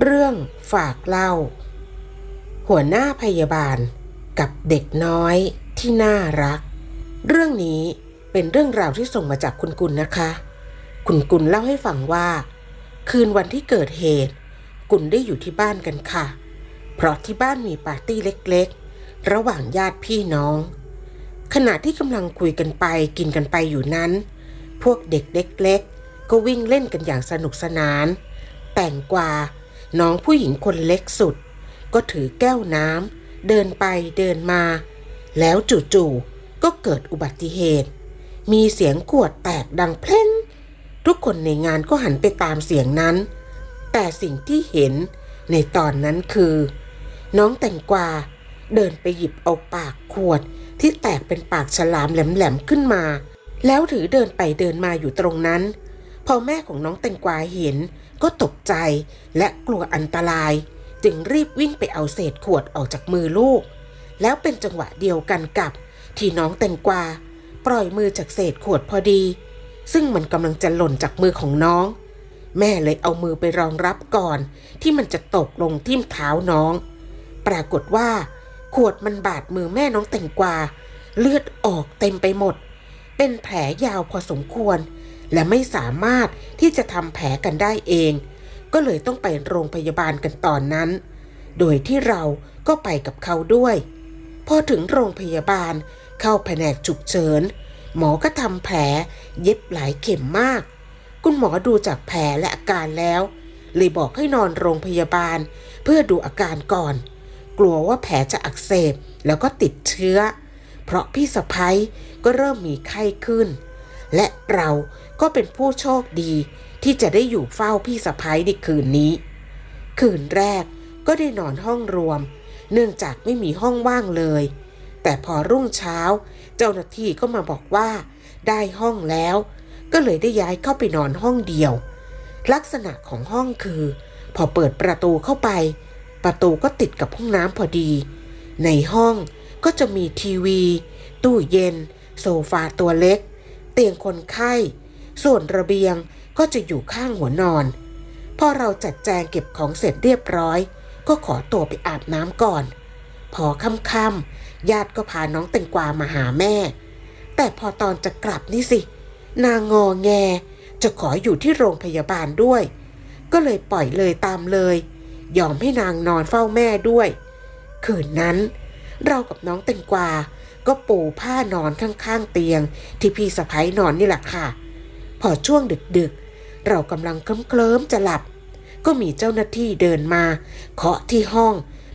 เรื่องฝากเล่า หัวหน้าพยาบาลกับเด็กน้อยที่น่ารัก เรื่องนี้เป็นเรื่องราวที่ส่งมาจากคุณกุลนะคะ คุณกุลเล่าให้ฟังว่า คืนวันที่เกิดเหตุ กุลได้อยู่ที่บ้านกันค่ะ เพราะที่บ้านมีปาร์ตี้เล็กๆ ระหว่างญาติพี่น้อง ขณะที่กำลังคุยกันไปกินกันไปอยู่นั้น พวกเด็กเล็กๆก็วิ่งเล่นกันอย่างสนุกสนาน แต่งกว่า น้องผู้หญิงคนเล็กสุด ก็ถือแก้วน้ำเดินไปเดินมา แล้วจู่ๆก็เกิดอุบัติเหตุ มีเสียงขวดแตกดังเพลงทุกคนในงานก็หันไปตามเสียงนั้น แต่สิ่งที่เห็นในตอนนั้นคือ น้องแตงกวาเดินไปหยิบเอาปากขวดที่แตกเป็นปากฉลามแหลมๆขึ้นมา แล้วถือเดินไปเดินมาอยู่ตรงนั้น พอแม่ของน้องแตงกวาเห็น ก็ตกใจและกลัวอันตราย จึงรีบวิ่งไปเอาเศษขวดออกจากมือลูก แล้วเป็นจังหวะเดียวกันกับ ที่น้องแตงกวา ปล่อยมือจากเศษขวดพอดี ซึ่งมันกำลังจะหล่นจากมือของน้อง แม่เลยเอามือไปรองรับก่อน ที่มันจะตกลงทิ่มเท้าน้อง ปรากฏว่า ขวดมันบาดมือแม่น้องแตงกวา เลือดออกเต็มไปหมด เป็นแผลยาวพอสมควร และไม่สามารถที่จะทำแผลกันได้เอง ก็เลยต้องไปโรงพยาบาลกันตอนนั้น โดยที่เราก็ไปกับเขาด้วย พอถึงโรงพยาบาลเข้าแผนกฉุกเฉิน หมอก็ทำแผลเย็บหลายเข็มมาก คุณหมอดูจากแผลและอาการแล้ว เลยบอกให้นอนโรงพยาบาล เพื่อดูอาการก่อน กลัวว่าแผลจะอักเสบแล้วก็ติดเชื้อ เพราะพี่สะพ้ยก็เริ่มมีไข้ขึ้น และเรา ก็เป็นผู้โชคดีที่จะได้อยู่เฝ้าพี่สะพ้ายในคืนนี้ คืนแรกก็ได้นอนห้องรวม เนื่องจากไม่มีห้องว่างเลย แต่พอรุ่งเช้า เจ้าหน้าที่ก็มาบอกว่า ได้ห้องแล้ว ก็เลยได้ย้ายเข้าไปนอนห้องเดียว ลักษณะของห้องคือ พอเปิดประตูเข้าไป ประตูก็ติดกับห้องน้ำพอดี ในห้องก็จะมีทีวี ตู้เย็น โซฟาตัวเล็ก เตียงคนไข้ ส่วนระเบียงก็จะอยู่ข้างหัวนอน พอเราจัดแจงเก็บของเสร็จเรียบร้อย ก็ขอตัวไปอาบน้ำก่อน พอค่ำๆญาติก็พาน้องแตงกวามาหาแม่ แต่พอตอนจะกลับนี่สิ นางงอแง จะขออยู่ที่โรงพยาบาลด้วย ก็เลยปล่อยเลยตามเลย ยอมให้นางนอนเฝ้าแม่ด้วย คืนนั้น เรากับน้องแตงกวาก็ปูผ้านอนข้างๆเตียงที่พี่สะพ้ยนอนนี่แหละค่ะ พอช่วงดึกๆ เรากำลังเคลิ้มๆจะหลับ ก็มีเจ้าหน้าที่เดินมาเคาะที่ห้อง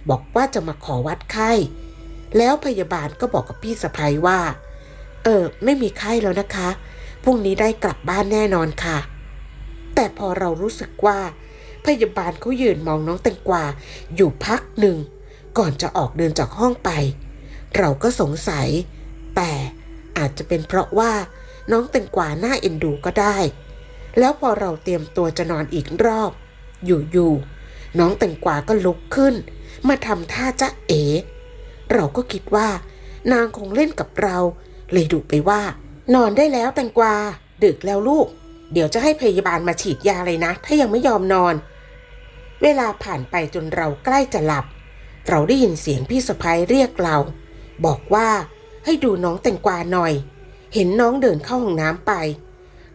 บอกว่าจะมาขอวัดไข้ แล้วพยาบาลก็บอกกับพี่สะพ้ยว่า เออ ไม่มีไข้แล้วนะคะพรุ่งนี้ได้กลับบ้านแน่นอนค่ะ แต่พอเรารู้สึกว่า พยาบาลเขายืนมองน้องแตงกวาอยู่พักหนึ่ง ก่อนจะออกเดินจากห้องไป เราก็สงสัย แต่อาจจะเป็นเพราะว่า น้องแตงกวาหน้าเอ็นดูก็ได้ แล้วพอเราเตรียมตัวจะนอนอีกรอบ อยู่ๆน้องแตงกวาก็ลุกขึ้น มาทำท่าจะเอเราก็คิดว่า นางคงเล่นกับเรา เลยดุไปว่า นอนได้แล้วแตงกวา ดึกแล้วลูก เดี๋ยวจะให้พยาบาลมาฉีดยาเลยนะ ถ้ายังไม่ยอมนอน เวลาผ่านไปจนเราใกล้จะหลับ เราได้ยินเสียงพี่สะพ้ายเรียกเรา บอกว่าให้ดูน้องแตงกวาหน่อย เห็นน้องเดินเข้าห้องน้ำไป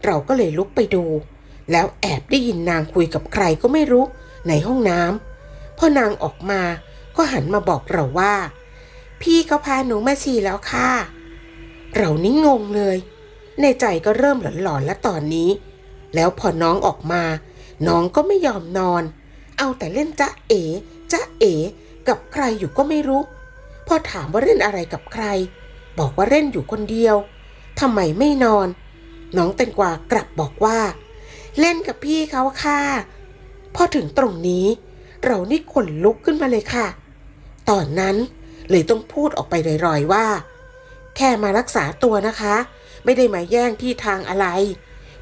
เราก็เลยลุกไปดู แล้วแอบได้ยินนางคุยกับใครก็ไม่รู้ในห้องน้ำพอนางออกมาก็หันมาบอกเราว่า พี่เขาพาหนูมาฉี่แล้วค่ะ เรานี่งงเลย ในใจก็เริ่มหลอนๆแล้วตอนนี้ แล้วพอน้องออกมา น้องก็ไม่ยอมนอน เอาแต่เล่นจ๊ะเอ๋จ๊ะเอ๋กับใครอยู่ก็ไม่รู้ พอถามว่าเล่นอะไรกับใคร บอกว่าเล่นอยู่คนเดียว ทำไมไม่นอน น้องแตงกวากลับบอกว่า เล่นกับพี่เขาค่ะพอถึงตรงนี้ เรานี่ขนลุกขึ้นมาเลยค่ะ ตอนนั้นเลยต้องพูดออกไปลอยๆว่า แค่มารักษาตัวนะคะ ไม่ได้มาแย่งที่ทางอะไร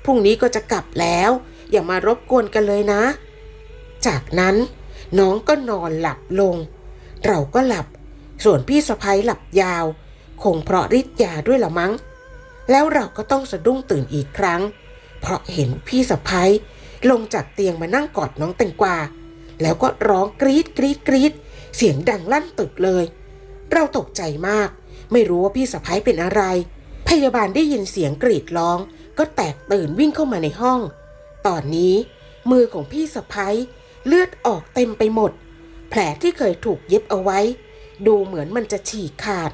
พรุ่งนี้ก็จะกลับแล้ว อย่ามารบกวนกันเลยนะ จากนั้นน้องก็นอนหลับลง เราก็หลับ ส่วนพี่สะพ้ยหลับยาว คงเพราะฤทธิ์ยาด้วยละมั้ง แล้วเราก็ต้องสะดุ้งตื่นอีกครั้ง เพราะเห็นพี่สะพ้ยลงจากเตียงมานั่งกอดน้องแตงกวา แล้วก็ร้องกรีดกรีดกรีดเสียงดังลั่นตึกเลย เราตกใจมาก ไม่รู้ว่าพี่สะพ้ยเป็นอะไร พยาบาลได้ยินเสียงกรีดร้อง ก็แตกตื่นวิ่งเข้ามาในห้อง ตอนนี้มือของพี่สะพ้ยเลือดออกเต็มไปหมด แผลที่เคยถูกเย็บเอาไว้ ดูเหมือนมันจะฉีกขาด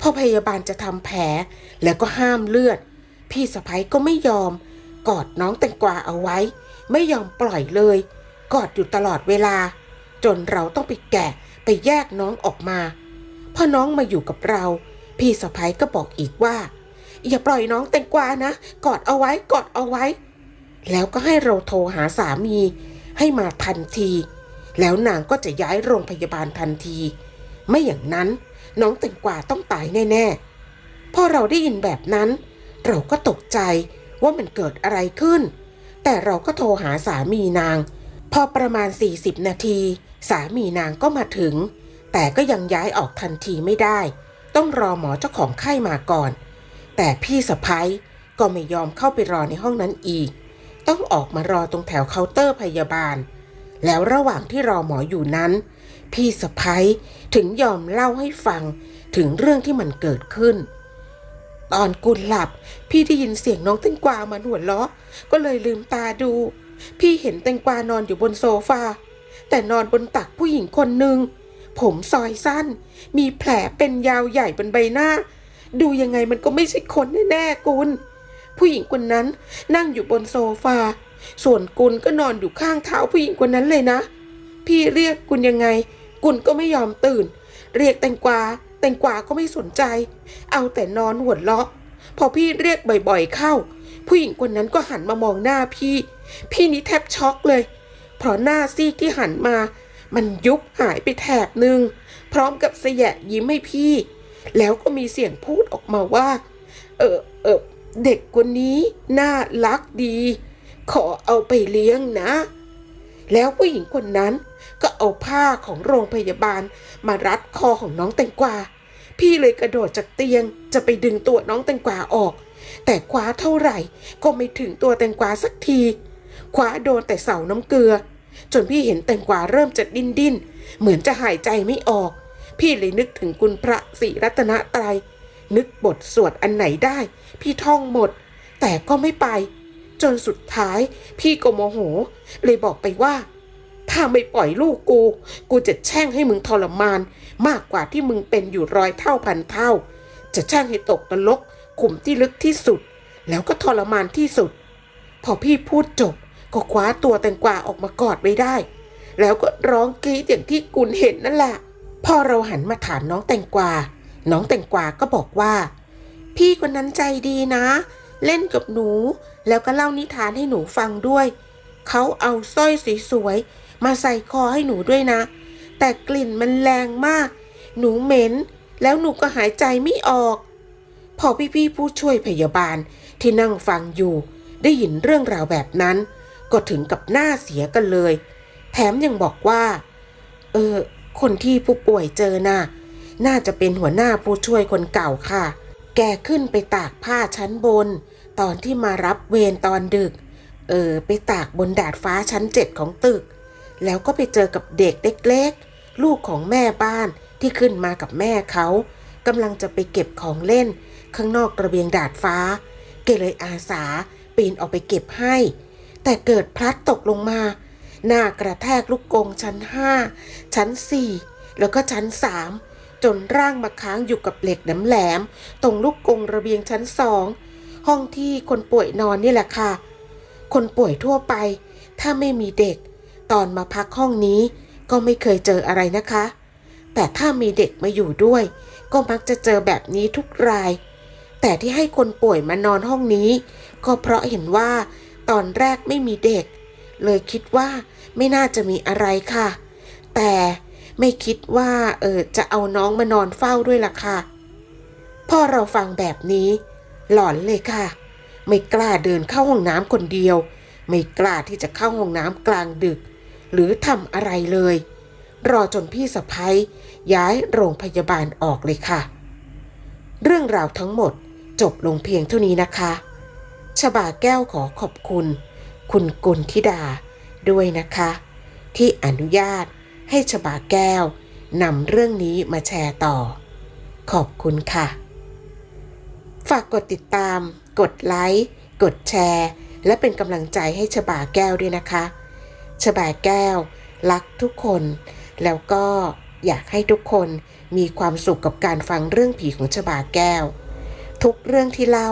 พอพยาบาลจะทำแผลแล้วก็ห้ามเลือด พี่สะพ้ยก็ไม่ยอม กอดน้องแตงกวาเอาไว้ ไม่ยอมปล่อยเลย กอดอยู่ตลอดเวลา จนเราต้องไปแกะไปแยกน้องออกมาพอน้องมาอยู่กับเรา พี่สะพ้ยก็บอกอีกว่า อย่าปล่อยน้องแตงกวานะ กอดเอาไว้กอดเอาไว้ แล้วก็ให้เราโทรหาสามี ให้มาทันที แล้วนางก็จะย้ายโรงพยาบาลทันที ไม่อย่างนั้น น้องแตงกวาต้องตายแน่ๆ พอเราได้ยินแบบนั้น เราก็ตกใจว่ามันเกิดอะไรขึ้น แต่เราก็โทรหาสามีนาง พอประมาณ 40 นาที สามีนางก็มาถึง แต่ก็ยังย้ายออกทันทีไม่ได้ ต้องรอหมอเจ้าของไข้มาก่อน แต่พี่สะพ้ยก็ไม่ยอมเข้าไปรอในห้องนั้นอีก ต้องออกมารอตรงแถวเคาน์เตอร์พยาบาล แล้วระหว่างที่รอหมออยู่นั้น พี่สะพ้ยถึงยอมเล่าให้ฟังถึงเรื่องที่มันเกิดขึ้น ตอนกุลหลับ พี่ได้ยินเสียงน้องแตงกวามันหัวเราะก็เลยลืมตาดู พี่เห็นแตงกวานอนอยู่บนโซฟา แต่นอนบนตักผู้หญิงคนหนึ่ง ผมซอยสั้น มีแผลเป็นยาวใหญ่บนใบหน้า ดูยังไงมันก็ไม่ใช่คนแน่ๆกุลผู้หญิงคนนั้นนั่งอยู่บนโซฟา ส่วนกุลก็นอนอยู่ข้างเท้าผู้หญิงคนนั้นเลยนะ พี่เรียกกุลยังไง กุลก็ไม่ยอมตื่น เรียกแตงกวา แตงกวาก็ไม่สนใจ เอาแต่นอนหัวเราะ พอพี่เรียกบ่อยๆเข้า ผู้หญิงคนนั้นก็หันมามองหน้าพี่ พี่นี่แทบช็อกเลย เพราะหน้าซีกที่หันมา มันยุบหายไปแถบหนึ่งพร้อมกับเสยะยิ้มให้พี่ แล้วก็มีเสียงพูดออกมาว่า เออเออเด็กคนนี้น่ารักดี ขอเอาไปเลี้ยงนะ แล้วผู้หญิงคนนั้นก็เอาผ้าของโรงพยาบาล มารัดคอของน้องแตงกวา พี่เลยกระโดดจากเตียงจะไปดึงตัวน้องแตงกวาออก แต่คว้าเท่าไหร่ก็ไม่ถึงตัวแตงกวาสักที คว้าโดนแต่เสาน้ำเกลือ จนพี่เห็นแตงกวาเริ่มจะดิ้นดิ้นเหมือนจะหายใจไม่ออก พี่เลยนึกถึงคุณพระศรีรัตนตรัยนึกบทสวดอันไหนได้ พี่ท่องหมด แต่ก็ไม่ไป จนสุดท้าย พี่ก็โมโห เลยบอกไปว่า ถ้าไม่ปล่อยลูกกู กูจะแช่งให้มึงทรมาน มากกว่าที่มึงเป็นอยู่ร้อยเท่าพันเท่า จะแช่งให้ตกนรกขุมที่ลึกที่สุด แล้วก็ทรมานที่สุด พอพี่พูดจบ ก็คว้าตัวแตงกวาออกมากอดไว้ได้ แล้วก็ร้องกรี๊ดอย่างที่กุลเห็นนั่นแหละพอเราหันมาถามน้องแตงกวา น้องแตงกวาก็บอกว่า พี่คนนั้นใจดีนะ เล่นกับหนู แล้วก็เล่านิทานให้หนูฟังด้วย เขาเอาสร้อยสวยๆมาใส่คอให้หนูด้วยนะ แต่กลิ่นมันแรงมาก หนูเหม็น แล้วหนูก็หายใจไม่ออก พอพี่ๆผู้ช่วยพยาบาลที่นั่งฟังอยู่ ได้ยินเรื่องราวแบบนั้น ก็ถึงกับหน้าเสียกันเลย แถมยังบอกว่า เออ คนที่ผู้ป่วยเจอน่ะน่าจะเป็นหัวหน้าผู้ช่วยคนเก่าค่ะ แกขึ้นไปตากผ้าชั้นบน ตอนที่มารับเวรตอนดึก เออ ไปตากบนดาดฟ้าชั้นเจ็ดของตึก แล้วก็ไปเจอกับเด็กเล็กๆ ลูกของแม่บ้านที่ขึ้นมากับแม่เขากำลังจะไปเก็บของเล่น ข้างนอกระเบียงดาดฟ้า เกเลยอาสาปีนออกไปเก็บให้ แต่เกิดพลัดตกลงมา หน้ากระแทกลูกกงชั้นห้าชั้นสี่แล้วก็ชั้นสาม จนร่างมาค้างอยู่กับเหล็กน้ำแหลมตรงลูกกรงระเบียงชั้นสอง ห้องที่คนป่วยนอนนี่แหละค่ะ คนป่วยทั่วไป ถ้าไม่มีเด็ก ตอนมาพักห้องนี้ก็ไม่เคยเจออะไรนะคะ แต่ถ้ามีเด็กมาอยู่ด้วย ก็มักจะเจอแบบนี้ทุกราย แต่ที่ให้คนป่วยมานอนห้องนี้ ก็เพราะเห็นว่า ตอนแรกไม่มีเด็ก เลยคิดว่าไม่น่าจะมีอะไรค่ะ แต่ ไม่คิดว่าเออจะเอาน้องมานอนเฝ้าด้วยล่ะค่ะ พ่อเราฟังแบบนี้ หลอนเลยค่ะ ไม่กล้าเดินเข้าห้องน้ำคนเดียว ไม่กล้าที่จะเข้าห้องน้ำกลางดึก หรือทำอะไรเลย รอจนพี่สะพ้ยย้ายโรงพยาบาลออกเลยค่ะ เรื่องราวทั้งหมดจบลงเพียงเท่านี้นะคะชบาแก้วขอขอบคุณ คุณกุลธิดาด้วยนะคะ ที่อนุญาต ให้ชบาแก้วนำเรื่องนี้มาแชร์ต่อ ขอบคุณค่ะ ฝากกดติดตาม กดไลค์ กดแชร์ และเป็นกำลังใจให้ชบาแก้วด้วยนะคะชบาแก้ว รักทุกคน แล้วก็อยากให้ทุกคนมีความสุขกับการฟังเรื่องผีของชบาแก้ว ทุกเรื่องที่เล่า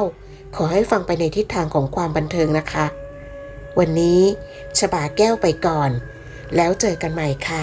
ขอให้ฟังไปในทิศทางของความบันเทิงนะคะ วันนี้ชบาแก้วไปก่อน แล้วเจอกันใหม่ค่ะ